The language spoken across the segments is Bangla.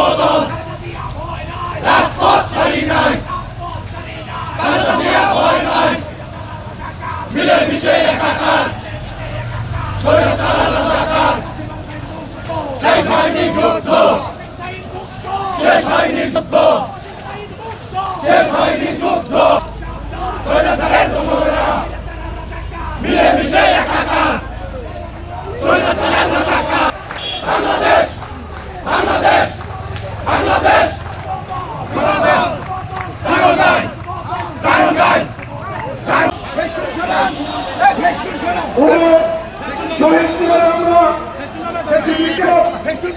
বদল রাজপথ ছাড়ি নাই কালো দিয়া ভয় নাই। মিলে মিশে একাকার শরীর সারা রাজাকার শেষ হয়নি যুদ্ধ, শেষ হয়নি যুদ্ধ স্বৈরাচারের দোষরা মিলে মিশে একাকার স্বৈরাচারের রাজাকার বাংলাদেশ বাংলাদেশ বাংলাদেশ গায়ন গায় গায়ন গায় শহীদ মিনারে আমরা একটি বিক্ষোভ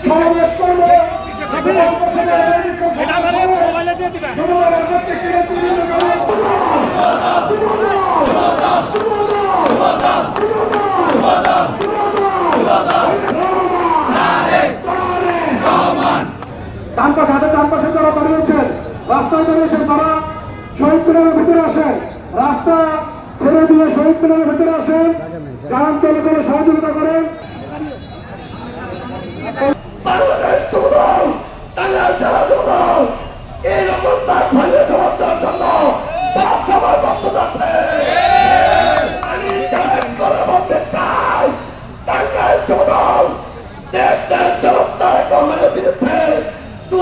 সমাবেশ করব জনগণের প্রত্যেকটি নেতৃবৃন্দকে ডান পাশে হাতে ডান পাশে যারা দাঁড়িয়েছেন, রাস্তায় দাঁড়িয়েছেন তারা শহীদ মিনারের ভিতরে আসেন। রাস্তা ছেড়ে দিয়ে শহীদ মিনারের ভিতরে আসেন। গ্রাম তলে করে সহযোগিতা করেন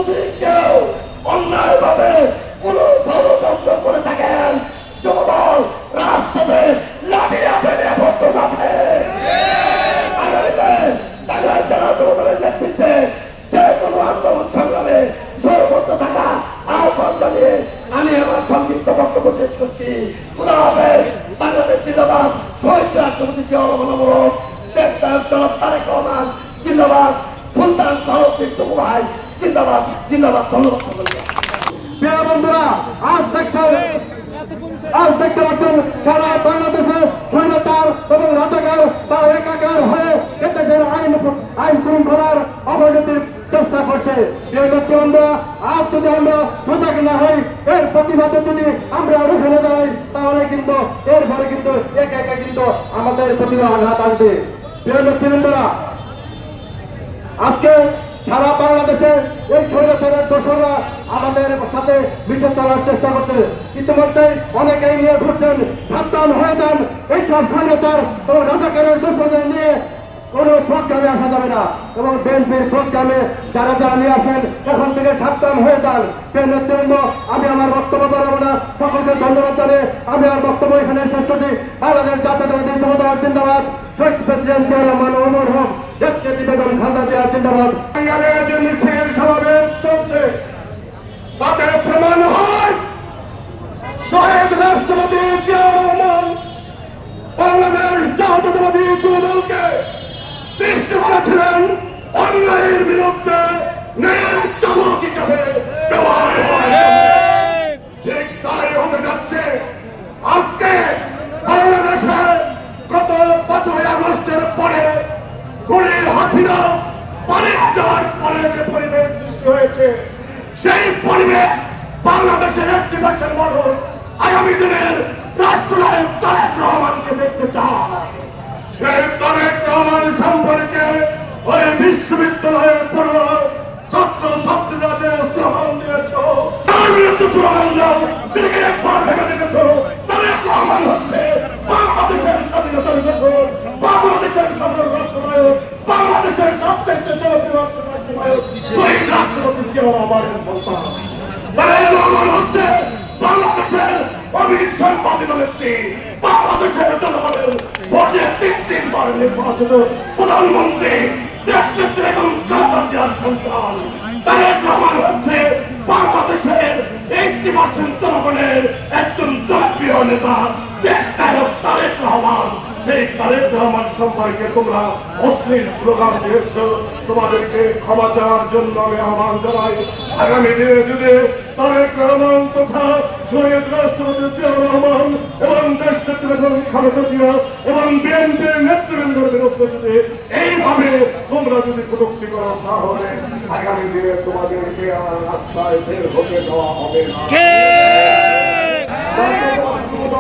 যদি কেউ অন্যায়ভাবে কোন ষড়যন্ত্র করে থাকেন যুবদল রাজপথে লাঠি হাতে নিয়ে প্রস্তুত আছে আগামীতে টাঙ্গাইল জেলা যুবদলের নেতৃত্বে যে কোনো আন্দোলন সংগ্রামে সর্বত্র থাকা আহ্বান জানিয়ে আমি আমার সংক্ষিপ্ত বক্তব্য শেষ করছি খুদা হাফেজ বাংলাদেশ জিন্দাবাদ শহীদ রাষ্ট্রপতি জিয়া রহমান দেশ নায়ক জনাব তারেক রহমান জিন্দাবাদ সুলতান সাহদ্দিন টুকু ভাই জিন্দাবাদ জিন্দাবাদ ধন্যবাদ সকলকে প্রিয় বন্ধুরা আজ দেখছেন আজ দেখতে পাচ্ছেন সারা বাংলাদেশে স্বৈরাচার এবং রাজাকার তারা একাকার হয়ে এদেশের আইন আইন শৃঙ্খলার অবনতির চেষ্টা করছে প্রিয় ব্যক্তিবন্ধুরা আজ যদি আমরা সজাগ না হই এর প্রতিবাদে যদি আমরা রুখে না দাঁড়াই তাহলে কিন্তু এরপরে কিন্তু একা একা কিন্তু আমাদের প্রতিভা আঘাত আনতে প্রিয় ব্যক্তিবন্ধুরা আজকে সারা বাংলাদেশে এই স্বৈরাচারের দোষরা আমাদের সাথে মিশে চলার চেষ্টা করছে। ইতিমধ্যে অনেকেই নিয়ে ঘুরছেন সাবধান হয়ে যান এইসব স্বৈরাচার এবং রাজাকারের দোষদের নিয়ে কোনো প্রোগ্রামে আসা যাবে না। এবং বিএনপির প্রোগ্রামে যারা যারা নিয়ে আসেন এখন থেকে সাবধান হয়ে যান। নেতৃবৃন্দ, আমি আমার বক্তব্য বাড়াবো না। সকলকে ধন্যবাদ জানিয়ে আমি আমার বক্তব্য এখানে শেষ করছি। বাংলাদেশ জাতীয়তাবাদী যুবদল জিন্দাবাদ। শহীদ প্রেসিডেন্ট জিয়া রহমান অমর হোক বেগম খান্দা জিয়া জিন্দাবাদ। চলছে, তাতে প্রমাণ হয়, শহীদ রাষ্ট্রপতি জিয়া রহমান বাংলাদেশ জাতীয়তাবাদী যুবদলকে করেছিলেন অন্যায়ের বিরুদ্ধে হিসাবে ব্যবহার ঠিক তাই হতে যাচ্ছে। আজকে বাংলাদেশে গত পাঁচই আগস্টের পরে গুলির হাসিনা পালিয়ে যাওয়ার পরে যে পরিবেশ সৃষ্টি হয়েছে, সেই পরিবেশ বাংলাদেশের একটি দেশের মানুষ আগামী দিনের রাষ্ট্রনায়ক তারেক রহমানকে দেখতে চায়। সেই তারেক রহমান সম্পর্কে ওই বিশ্ববিদ্যালয়ের পড়ুয়া ছাত্র ছাত্রীরা যে স্লোগান দিয়েছ, তার বিরুদ্ধে স্লোগান দাও, সেটাকে একবার ভেবে দেখেছ তারেক রহমান হচ্ছে। বাংলাদেশের স্বাধীনতার ঘোষক বাংলাদেশের স্বাধীনতার সময় বাংলাদেশের সবচেয়ে জনপ্রিয় রাষ্ট্রনায়ক শহীদ রাষ্ট্রপতি জিয়া রহমানের সন্তান। রহমান হচ্ছে, বাংলাদেশের অভিসম্পাদিত নেত্রী বাংলাদেশের জনগণের ভোটে তিন তিনবার নির্বাচিত প্রধানমন্ত্রী দেশ নেত্রী এবং খালেদা জিয়ার তারেক রহমান হচ্ছে বাংলাদেশের এইটি পার্সেন্ট জনগণের একজন জনপ্রিয় নেতা দেশ নায়ক তারেক রহমান। সেই তারেক রহমান সম্পর্কে তোমরা অশ্লীল স্লোগান দিয়েছ তোমাদেরকে ক্ষমা চাওয়ার জন্য আমি আহ্বান জানাই। আগামী দিনে যদি তারেক রহমান তথা শহীদ রাষ্ট্রপতি জিয়া রহমান এবং দেশ নেতৃত্বের খালেদা জিয়া এবং বিএনপির নেতৃবৃন্দের বিরুদ্ধে যদি এইভাবে তোমরা যদি কটুক্তি করো তাহলে আগামী দিনে তোমাদেরকে আর রাস্তায় বের হতে দেওয়া হবে না।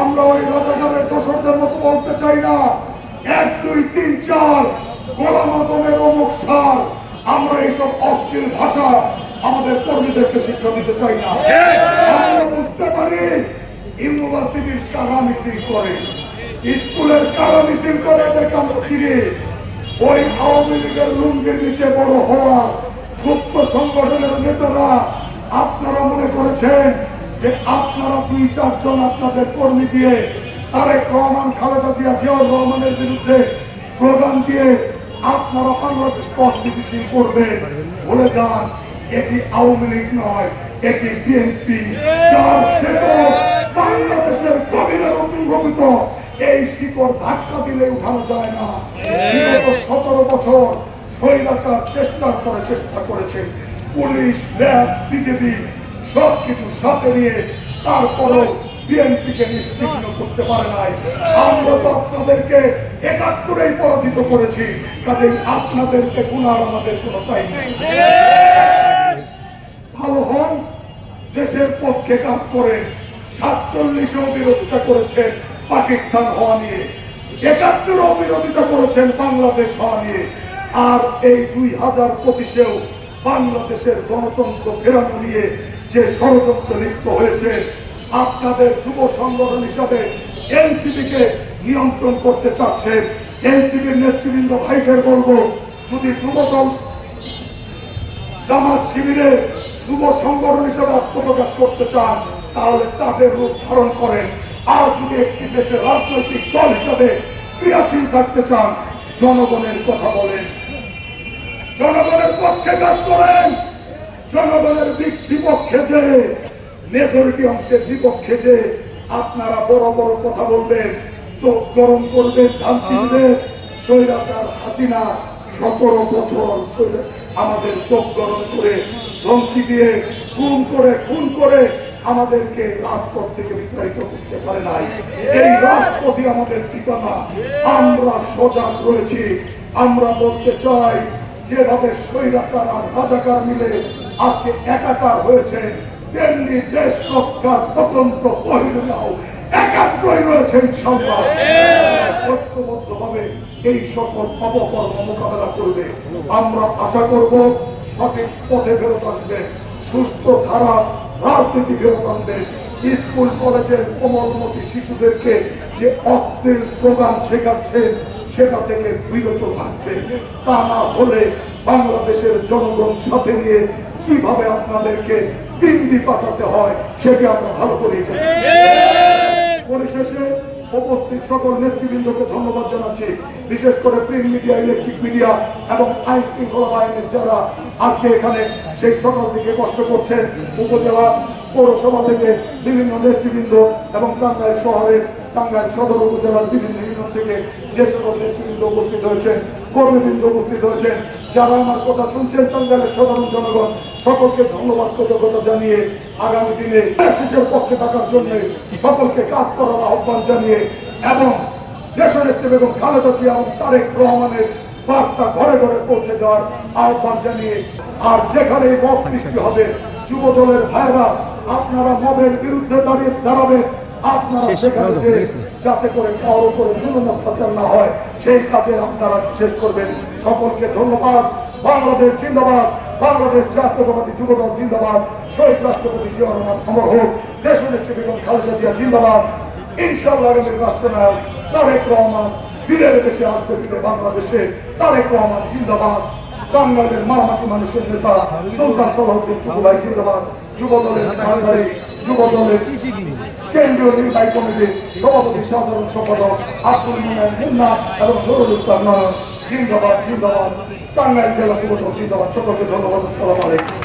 আমরা ওই রাজাকারের দোসরদের মতো বলতে চাই না। এক দুই তিন চার গোলাম আজমের অমুক সার। আমরা এইসব অশ্লীল ভাষা আমাদের কর্মীদেরকে শিক্ষা দিতে চাই না। আমরা বুঝতে পারি ইউনিভার্সিটির কারা মিছিল করে। স্কুলের কারা মিছিল করে এদেরকে আমরা চিনি। ওই আওয়ামী লীগের লুঙ্গির নিচে বড় হওয়া গুপ্ত সংগঠনের নেতারা আপনারা মনে করেছেন যে আপনারা দুই চারজন আপনাদের কর্মী দিয়ে তারেক রহমান, খালেদা জিয়া, জিয়াউর রহমানের বিরুদ্ধে স্লোগান দিয়ে আপনারা বাংলাদেশকে অস্থিতিশীল করবেন বলে যান, এটি আওয়ামী লীগ নয়, এটি বিএনপি। যার শেকড় বাংলাদেশের গভীরে রূপিত এই শিকড় ধাক্কা দিলে উঠানো যায় না। বিগত সতেরো বছর স্বৈরাচার চেষ্টার পরে চেষ্টা করেছে পুলিশ, র্যাব, বিজেপি। সবকিছু সাথে নিয়ে তারপরও বিএনপিকে নিশ্চিহ্ন করতে পারে নাই। আমরা তো আপনাদেরকে একাত্তরেই পরাজিত করেছি, কাজেই আপনাদেরকে গুনার আমাদের কোনো তাই ভালো হন, দেশের পক্ষে কাজ করেন, সাতচল্লিশেও বিরোধিতা করেছেন পাকিস্তান হওয়া নিয়ে, একাত্তরেও বিরোধিতা করেছেন বাংলাদেশ হওয়া নিয়ে, আর এই দুই হাজার পঁচিশেও বাংলাদেশের গণতন্ত্র ফেরানো নিয়ে যে ষড়যন্ত্র লিপ্ত হয়েছে, আপনাদের যুব সংগঠন হিসাবে এনসিপিকে নিয়ন্ত্রণ করতে চাচ্ছেন এনসিপির নেতৃবৃন্দ ভাইদের বলব, যদি যুবদল জামাত শিবিরে যুব সংগঠন হিসেবে আত্মপ্রকাশ করতে চান, তাহলে তাদের রূপ ধারণ করেন। আর যদি একটি দেশের রাজনৈতিক দল হিসাবে ক্রিয়াশীল থাকতে চান, জনগণের কথা বলেন। জনগণের পক্ষে কাজ করেন। জনগণের বিপ- বিপক্ষে যে মেজরিটি অংশের বিপক্ষে যে আপনারা বড় বড় কথা বলবেন চোখ গরম করবেন শান্তি দিবেন স্বৈরাচার হাসিনা সতেরো বছর আমাদের চোখ গরম করে ধমকি দিয়ে খুন করে খুন করে আমাদেরকে রাজপথ থেকে বিতাড়িত করতে পারে নাই। এই রাজপথই আমাদের ঠিকানা। আমরা সজাগ রয়েছি। আমরা বলতে চাই যেভাবে স্বৈরাচার আর রাজাকার মিলে আজকে একাকার হয়েছে, তেমনি দেশ রক্ষার স্বতন্ত্র বহিরাও একাত্রই রয়েছেন সংবাদ ঐক্যবদ্ধভাবে এই সকল অপকর্ম মোকাবেলা করবে। আমরা আশা করব সঠিক পথে ফেরত আসবে, সুস্থ ধারা, রাজনীতি ফেরত আনবে। স্কুল, কলেজের কোমলমতি শিশুদেরকে যে অশ্লীল স্লোগান শেখাচ্ছেন, সেটা থেকে বিরত থাকবে। তা না হলে বাংলাদেশের জনগণ সাথে নিয়ে কীভাবে আপনাদেরকে পিন্ডি পাঠাতে হয়, সেটি আমরা ভালো জানি। পরিশেষে উপস্থিত সকল নেতৃবৃন্দকে ধন্যবাদ জানাচ্ছি, বিশেষ করে প্রিন্ট মিডিয়া, ইলেকট্রিক মিডিয়া এবং আইন শৃঙ্খলা বাহিনীর যারা আজকে এখানে সেই সকাল থেকে কষ্ট করছেন, উপজেলা পৌরসভা থেকে বিভিন্ন নেতৃবৃন্দ এবং টাঙ্গাইল শহরের, টাঙ্গাইল সদর উপজেলার বিভিন্ন ইউনিয়ন থেকে যে সকল নেতৃবৃন্দ উপস্থিত হয়েছেন, কর্মীবৃন্দ উপস্থিত হয়েছেন যারা আমার কথা শুনছেন টাঙ্গাইলের সাধারণ জনগণ সকলকে ধন্যবাদ কৃতজ্ঞতা জানিয়ে আগামী দিনে শিশুর পক্ষে থাকার জন্য সকলকে কাজ করার আহ্বান জানিয়ে এবং দেশনেত্রী বেগম খালেদা জিয়া এবং তারেক রহমানের বার্তা ঘরে ঘরে পৌঁছে দেওয়ার আহ্বান জানিয়ে আর যেখানে মত সৃষ্টি হবে যুব দলের ভাইরা আপনারা মদের বিরুদ্ধে দাঁড়িয়ে দাঁড়াবেন। আপনারা সেখানে যাতে করে কারও করে অত্যাচার না হয় সেই কাজে আপনারা শেষ করবেন। সকলকে ধন্যবাদ। বাংলাদেশ জিন্দাবাদ। বাংলাদেশ জাতীয়তাবাদী যুবদল জিন্দাবাদ। শহীদ রাষ্ট্রপতি জিয়া রহমান অমর হোক। দেশনেত্রী বেগম খালেদা জিয়া জিন্দাবাদ। ইনশাআল্লাহ আগামীর রাষ্ট্রনায়ক তারেক রহমান। বীরের দেশে আসবে ফিরে বাংলাদেশে তারেক রহমান জিন্দাবাদ। টাঙ্গাইলের মা মাটি মানুষের নেতা সুলতান সালাউদ্দিন টুকুভাই জিন্দাবাদ। যুব কেন্দ্রীয় নির্বাহী কমিটির সভাপতি, সাধারণ সম্পাদক আব্দুল মিনার মুন্না এবং নুরুল ইসলাম নয়ন জিন্দাবাদ জিন্দাবাদ। টাঙ্গাইল জেলা যুব জিন্দাবাদ। সকলকে ধন্যবাদ। আসসালাম আলাইকুম।